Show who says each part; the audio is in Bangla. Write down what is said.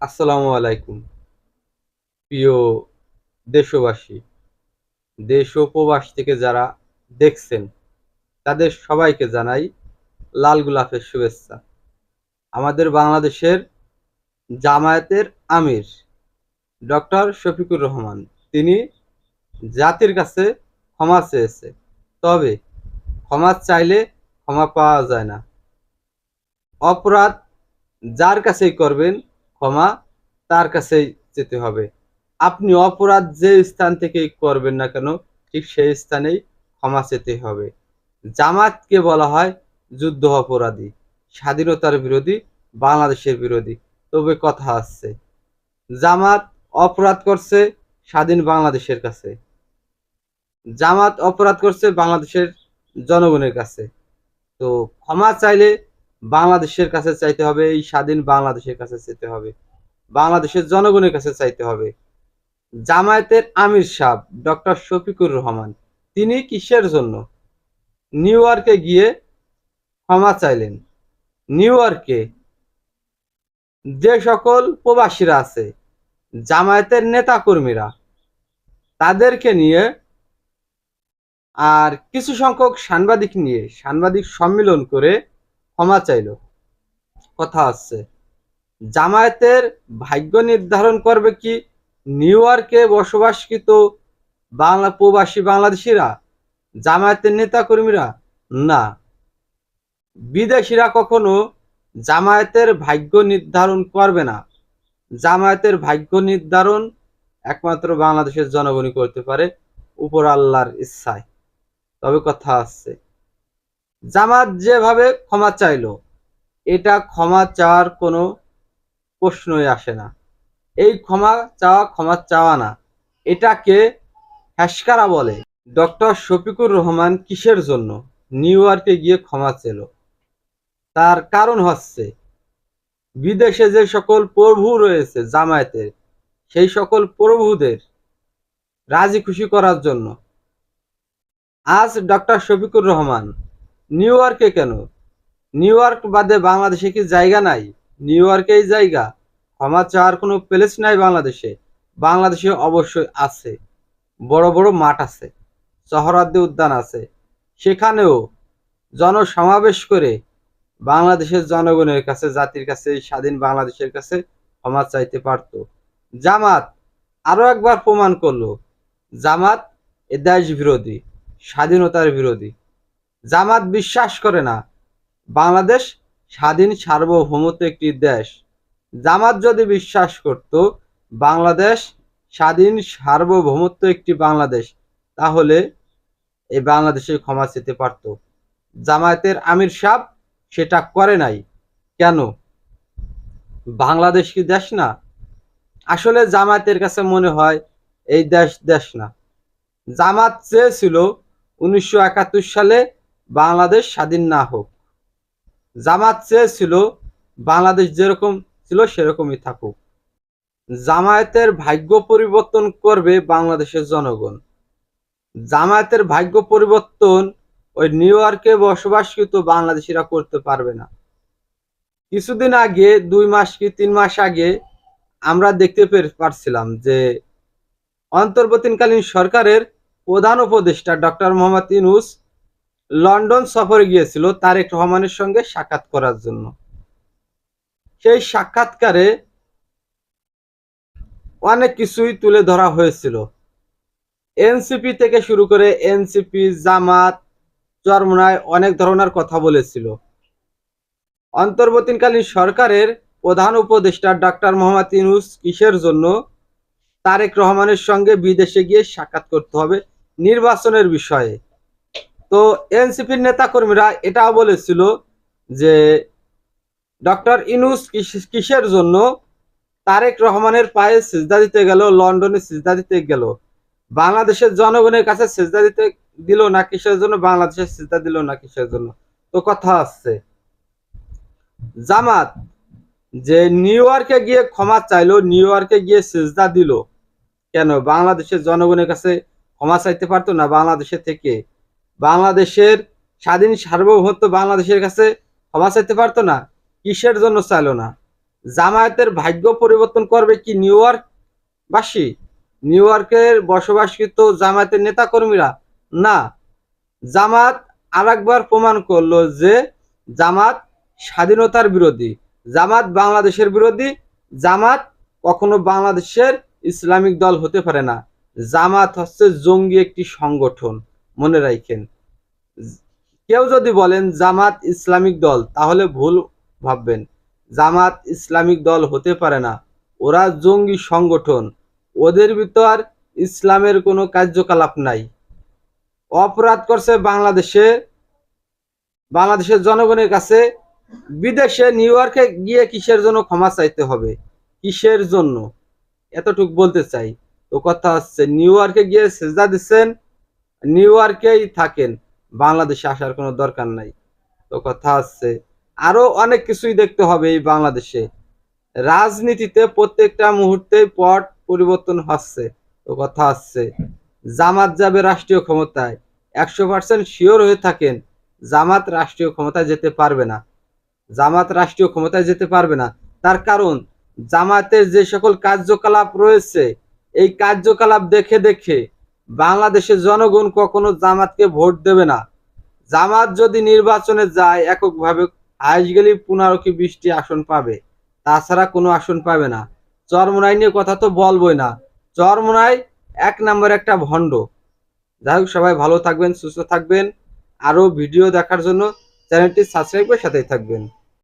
Speaker 1: আসসালামু আলাইকুম। প্রিয় দেশবাসী দেশ ও প্রবাস থেকে যারা দেখছেন, তাদের সবাইকে জানাই লাল গোলাপের শুভেচ্ছা। আমাদের বাংলাদেশের জামায়াতের আমির ডক্টর শফিকুর রহমান, তিনি জাতির কাছে ক্ষমা চেয়েছে, তবে ক্ষমা চাইলে ক্ষমা পাওয়া যায় না। অপরাধ যার কাছেই করবেন ক্ষমা তার কাছেই যেতে হবে। আপনি অপরাধ যে স্থান থেকেই করবেন না কেন, ঠিক সেই স্থানেই ক্ষমা চেতে হবে। জামাতকে বলা হয় যুদ্ধ অপরাধী, স্বাধীনতার বিরোধী, বাংলাদেশের বিরোধী। তবে কথা আসছে জামাত অপরাধ করছে স্বাধীন বাংলাদেশের কাছে। জামাত অপরাধ করছে বাংলাদেশের জনগণের কাছে। তো ক্ষমা চাইলে বাংলাদেশের কাছে চাইতে হবে, এই স্বাধীন বাংলাদেশের কাছে চাইতে হবে, বাংলাদেশের জনগণের কাছে চাইতে হবে। জামায়াতের আমির সাহ ডক্টর শফিকুর রহমান, তিনি কিসের জন্য? নিউ ইয়র্কে গিয়ে ক্ষমা চাইলেন। নিউ ইয়র্কে যে সকল প্রবাসীরা আছে, জামায়াতের নেতা কর্মীরা তাদেরকে নিয়ে আর কিছু সংখ্যক সাংবাদিক নিয়ে সাংবাদিক সম্মেলন করে ক্ষমা চাইল। কথা আছে, জামায়াতের ভাগ্য নির্ধারণ করবে কি নিউ ইয়র্কে বসবাসকৃত বাংলা প্রবাসী বাংলাদেশিরা, জামায়াতের নেতা কর্মীরা না। বিদেশিরা কখনো জামায়াতের ভাগ্য নির্ধারণ করবে না। জামায়াতের ভাগ্য নির্ধারণ একমাত্র বাংলাদেশের জনগণই করতে পারে, উপর আল্লাহর ইচ্ছায়। তবে কথা আছে জামাত যেভাবে ক্ষমা চাইলো, এটা ক্ষমা চাওয়ার কোনো প্রশ্নই আসে না। এই ক্ষমা চাওয়া ক্ষমা চাওয়া না, এটাকে হ্যাসকারা বলে। ডক্টর শফিকুর রহমান কিসের জন্য নিউ ইয়র্কে গিয়ে ক্ষমা চেল তার কারণ হচ্ছে, বিদেশে যে সকল প্রভু রয়েছে জামায়াতের, সেই সকল প্রভুদের রাজি খুশি করার জন্য। আজ ডক্টর শফিকুর রহমান নিউ ইয়র্কে কেন? নিউ ইয়র্ক বাদে বাংলাদেশে কি জায়গা নাই? নিউ ইয়র্কেই জায়গা। ক্ষমা চাওয়ার কোনো প্লেস নাই বাংলাদেশে। বাংলাদেশে অবশ্যই আছে। বড় বড় মাঠ আছে। শহরাদ্দি উদ্যান আছে। সেখানেও জনসমাবেশ করে বাংলাদেশের জনগণের কাছে, জাতির কাছে, স্বাধীন বাংলাদেশের কাছে ক্ষমা চাইতে পারত। জামাত আরও একবার প্রমাণ করল। জামাত এ দেশ বিরোধী, স্বাধীনতার বিরোধী। জামাত বিশ্বাস করে না। বাংলাদেশ স্বাধীন সার্বভৌমত্ব একটি দেশ। জামাত যদি বিশ্বাস করত, বাংলাদেশ স্বাধীন সার্বভৌমত্ব একটি বাংলাদেশ, তাহলে এই বাংলাদেশে ক্ষমা চেতে পারত। জামায়াতের আমির সাহ সেটা করে নাই। কেন? বাংলাদেশ কি দেশ না? আসলে জামায়াতের কাছে মনে হয় এই দেশ দেশ না। জামাত চেয়েছিল উনিশশো একাত্তর সালে বাংলাদেশ স্বাধীন না হোক। জামাত চেয়েছিল, বাংলাদেশ যেরকম ছিল সেরকমই থাকুক। জামায়াতের ভাগ্য পরিবর্তন করবে বাংলাদেশের জনগণ। জামায়াতের ভাগ্য পরিবর্তন ওই নিউ ইয়র্কে বসবাসকৃত বাংলাদেশিরা করতে পারবে না। কিছুদিন আগে, দুই মাস কি তিন মাস আগে আমরা দেখতে পারছিলাম যে অন্তর্বর্তীকালীন সরকারের প্রধান উপদেষ্টা ডক্টর মোহাম্মদ ইনুস লন্ডন সফরে গিয়েছিল তারেক রহমানের সঙ্গে সাক্ষাৎ করার জন্য। সেই সাক্ষাৎকারে অনেক কিছুই তুলে ধরা হয়েছিল। এনসিপি থেকে শুরু করে এনসিপি, জামাত, চরমনায় অনেক ধরনের কথা বলেছিল। অন্তর্বর্তীকালীন সরকারের প্রধান উপদেষ্টা ডক্টর মোহাম্মদ ইনুস কিসের জন্য তারেক রহমানের সঙ্গে বিদেশে গিয়ে সাক্ষাৎ করতে হবে নির্বাচনের বিষয়ে? তো এনসিপির নেতাকর্মীরা এটাও বলেছিল যে ডক্টর ইনুস কিসের জন্য তারেক রহমানের পায়ে সিজদা দিতে গেল, লন্ডনে সিজদা দিতে গেল। বাংলাদেশের জনগণের কাছে সিজদা দিতে দিল না কিসের জন্য? বাংলাদেশের সিজদা দিল না কিসের জন্য? তো কথা আছে। জামাত যে নিউ ইয়র্কে গিয়ে ক্ষমা চাইলো, নিউ ইয়র্কে গিয়ে সেজদা দিল। কেন? বাংলাদেশের জনগণের কাছে ক্ষমা চাইতে পারতো না বাংলাদেশের থেকে। বাংলাদেশের স্বাধীন সার্বভৌমত্ব বাংলাদেশের কাছে ক্ষমা চাইতে পারতো না, কিসের জন্য চাইলো না? জামায়াতের ভাগ্য পরিবর্তন করবে কি নিউ ইয়র্ক বাসী নিউ ইয়র্কের বসবাসকৃত জামায়াতের নেতাকর্মীরা? না। জামাত আরেকবার প্রমাণ করল যে জামাত স্বাধীনতার বিরোধী। জামাত বাংলাদেশের বিরোধী। জামাত কখনো বাংলাদেশের ইসলামিক দল হতে পারে না। জামাত হচ্ছে জঙ্গি একটি সংগঠন। মনে রাখেন। কেউ যদি বলেন জামাত ইসলামিক দল, তাহলে ভুল ভাববেন। জামাত ইসলামিক দল হতে পারে না। ওরা জঙ্গি সংগঠন। ওদের ভিতর ইসলামের কোনো কার্যকলাপ নাই। অপরাধ করছে বাংলাদেশে। বাংলাদেশের জনগণের কাছে বিদেশে নিউ ইয়র্কে গিয়ে কিসের জন্য ক্ষমা চাইতে হবে? কিসের জন্য? এতটুক বলতে চাই। তো কথা হচ্ছে, নিউ ইয়র্কে গিয়ে সেজদা দিচ্ছেন নিউ ইয়র্কেই থাকেন। বাংলাদেশে আসার কোনো দরকার নাই। তো কথা হচ্ছে আরও অনেক কিছুই দেখতে হবে এই বাংলাদেশে। রাজনীতিতে প্রত্যেকটা মুহূর্তে পট পরিবর্তন হচ্ছে, তো কথা হচ্ছে জামাত যাবে রাষ্ট্রীয় ক্ষমতায়, একশো পার্সেন্ট শিওর হয়ে থাকেন, জামাত রাষ্ট্রীয় ক্ষমতায় যেতে পারবে না। জামাত রাষ্ট্রীয় ক্ষমতায় যেতে পারবে না। তার কারণ, জামাতের যে সকল কার্যকলাপ রয়েছে, এই কার্যকলাপ দেখে দেখে বাংলাদেশের জনগণ কখনো জামাতকে ভোট দেবে না। জামাত যদি নির্বাচনে যায়, এককভাবে আইস গেলে পনেরো কি বিশটি আসন পাবে। তাছাড়া কোনো আসন পাবে না। চরমোনাই নিয়ে কথা তো বলবই না। চরমোনাই এক নম্বর একটা ভণ্ড। যাই হোক, সবাই ভালো থাকবেন, সুস্থ থাকবেন। আরও ভিডিও দেখার জন্য চ্যানেলটি সাবস্ক্রাইব করে সাথেই থাকবেন।